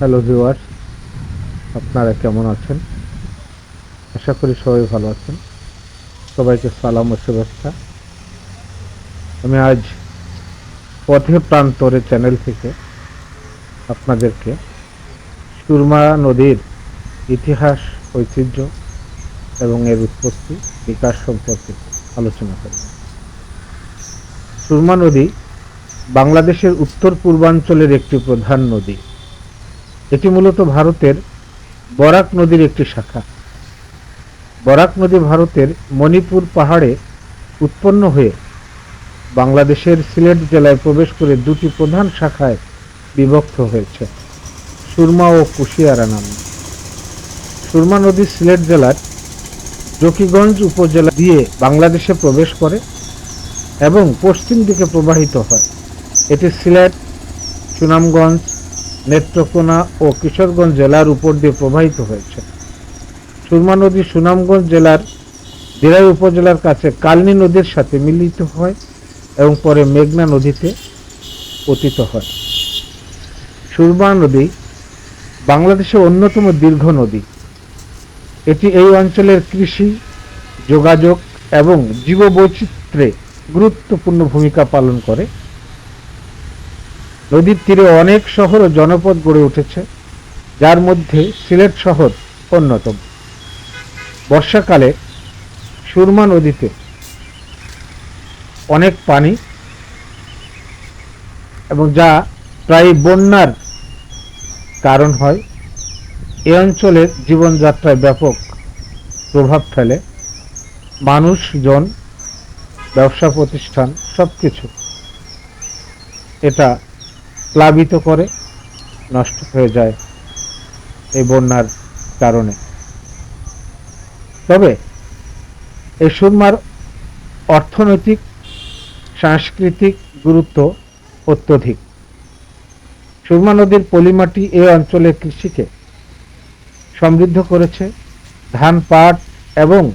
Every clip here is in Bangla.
হ্যালো ভিউয়ার্স, আপনারা কেমন আছেন? আশা করি সবাই ভালো আছেন। সবাইকে সালাম ও শুভেচ্ছা। আমি আজ পথে প্রান্তরে চ্যানেল থেকে আপনাদেরকে সুরমা নদীর ইতিহাস, ঐতিহ্য এবং এর উৎপত্তি, বিকাশ সম্পর্কে আলোচনা করব সুরমা নদী বাংলাদেশের উত্তর পূর্বাঞ্চলের একটি প্রধান নদী। এটি মূলত ভারতের বরাক নদীর একটি শাখা। বরাক নদী ভারতের মণিপুর পাহাড়ে উৎপন্ন হয়ে বাংলাদেশের সিলেট জেলায় প্রবেশ করে দুটি প্রধান শাখায় বিভক্ত হয়েছে, সুরমা ও কুশিয়ারা নামে। সুরমা নদী সিলেট জেলার জকিগঞ্জ উপজেলা দিয়ে বাংলাদেশে প্রবেশ করে এবং পশ্চিম দিকে প্রবাহিত হয়। এটি সিলেট, সুনামগঞ্জ নেত্রকোনা ও কিশোরগঞ্জ জেলার উপর দিয়ে প্রবাহিত হয়েছে। সুরমা নদী সুনামগঞ্জ জেলার দিরাই উপজেলার কাছে কালনী নদীর সাথে মিলিত হয় এবং পরে মেঘনা নদীতে পতিত হয়। সুরমা নদী বাংলাদেশের অন্যতম দীর্ঘ নদী। এটি এই অঞ্চলের কৃষি, যোগাযোগ এবং জীববৈচিত্র্যে গুরুত্বপূর্ণ ভূমিকা পালন করে। নদীর তীরে অনেক শহর ও জনপদ গড়ে উঠেছে, যার মধ্যে সিলেট শহর অন্যতম। বর্ষাকালে সুরমা নদীতে অনেক পানি এবং যা প্রায় বন্যার কারণ হয়। এ অঞ্চলের জীবনযাত্রায় ব্যাপক প্রভাব ফেলে। মানুষজন, ব্যবসা প্রতিষ্ঠান সব কিছু এটা প্লাবিত করে নষ্ট হয়ে যায় এই বন্যার কারণে। তবে এই সুরমার অর্থনৈতিক, সাংস্কৃতিক গুরুত্ব অত্যধিক। সুরমা নদীর পলিমাটি এই অঞ্চলের কৃষিকে সমৃদ্ধ করেছে। ধান, পাট এবং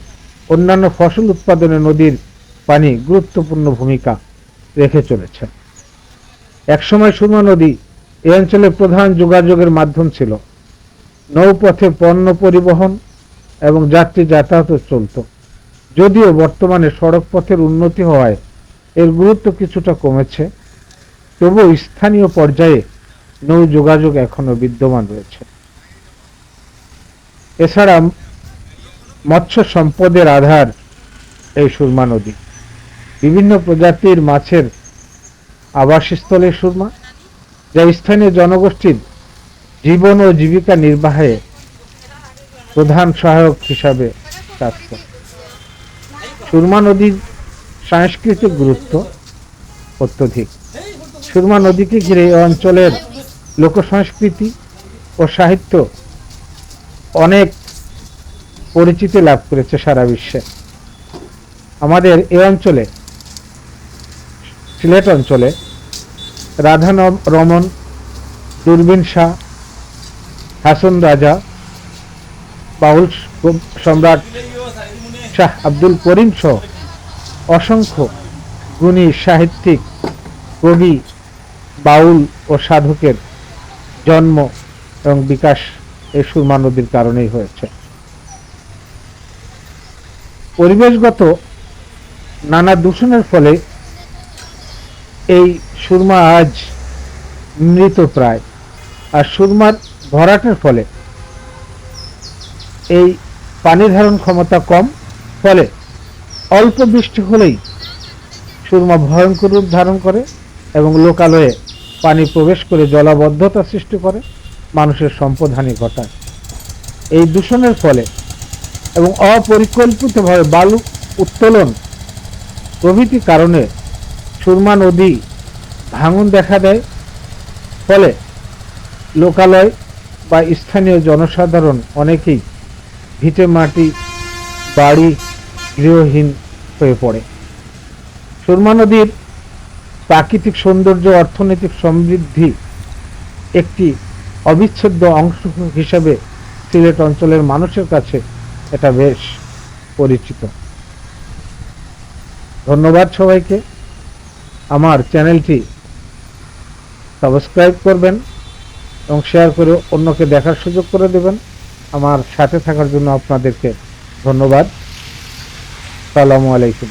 অন্যান্য ফসল উৎপাদনে নদীর পানি গুরুত্বপূর্ণ ভূমিকা রেখে চলেছে। একসময় সুরমা নদী এ অঞ্চলে প্রধান যোগাযোগের মাধ্যম ছিল। নৌপথে পণ্য পরিবহন এবং যাত্রী যাতায়াত চলত। যদিও বর্তমানে সড়ক পথের উন্নতি হওয়ায় এর গুরুত্ব কিছুটা কমেছে, তবুও স্থানীয় পর্যায়ে নৌ যোগাযোগ এখনও বিদ্যমান রয়েছে। এছাড়া মৎস্য সম্পদের আধার এই সুরমা নদী। বিভিন্ন প্রজাতির মাছের আবাসস্থলে সুরমা, যা স্থানীয় জনগোষ্ঠীর জীবন ও জীবিকা নির্বাহে প্রধান সহায়ক হিসাবে কাজ করে। সুরমা নদীর সাংস্কৃতিক গুরুত্ব অত্যধিক। সুরমা নদীকে ঘিরে এই অঞ্চলের লোক সংস্কৃতি ও সাহিত্য অনেক পরিচিতি লাভ করেছে সারা বিশ্বে। আমাদের এ অঞ্চলে সিলেট অঞ্চলে রাধা রমন, দূরবীন শাহ, হাসন রাজা, বাউল সম্রাট শাহ আব্দুল করিম সহ অসংখ্য গুণী সাহিত্যিক, কবি, বাউল ও সাধকের জন্ম এবং বিকাশ এই সুরমা নদীর কারণেই হয়েছে। পরিবেশগত নানা দূষণের ফলে এই সুরমা আজ মৃত প্রায়। আর সুরমার ভরাটের ফলে এই পানি ধারণ ক্ষমতা কম, ফলে অল্প বৃষ্টি হলেই সুরমা ভয়ঙ্কর রূপ ধারণ করে এবং লোকালয়ে পানি প্রবেশ করে জলাবদ্ধতা সৃষ্টি করে, মানুষের সম্পদহানি ঘটায়। এই দূষণের ফলে এবং অপরিকল্পিতভাবে বালু উত্তোলন প্রভৃতি কারণে সুরমা নদী ভাঙন দেখা দেয়। ফলে লোকালয় বা স্থানীয় জনসাধারণ অনেকেই ভিটে মাটি, বাড়ি, গৃহহীন হয়ে পড়ে। সুরমা নদীর প্রাকৃতিক সৌন্দর্য, অর্থনৈতিক সমৃদ্ধি একটি অবিচ্ছেদ্য অংশ হিসেবে সিলেট অঞ্চলের মানুষের কাছে এটা বেশ পরিচিত। ধন্যবাদ সবাইকে। আমার চ্যানেলটি সাবস্ক্রাইব করবেন এবং শেয়ার করে অন্যকে দেখার সুযোগ করে দেবেন। আমার সাথে থাকার জন্য আপনাদেরকে ধন্যবাদ। সালামু আলাইকুম।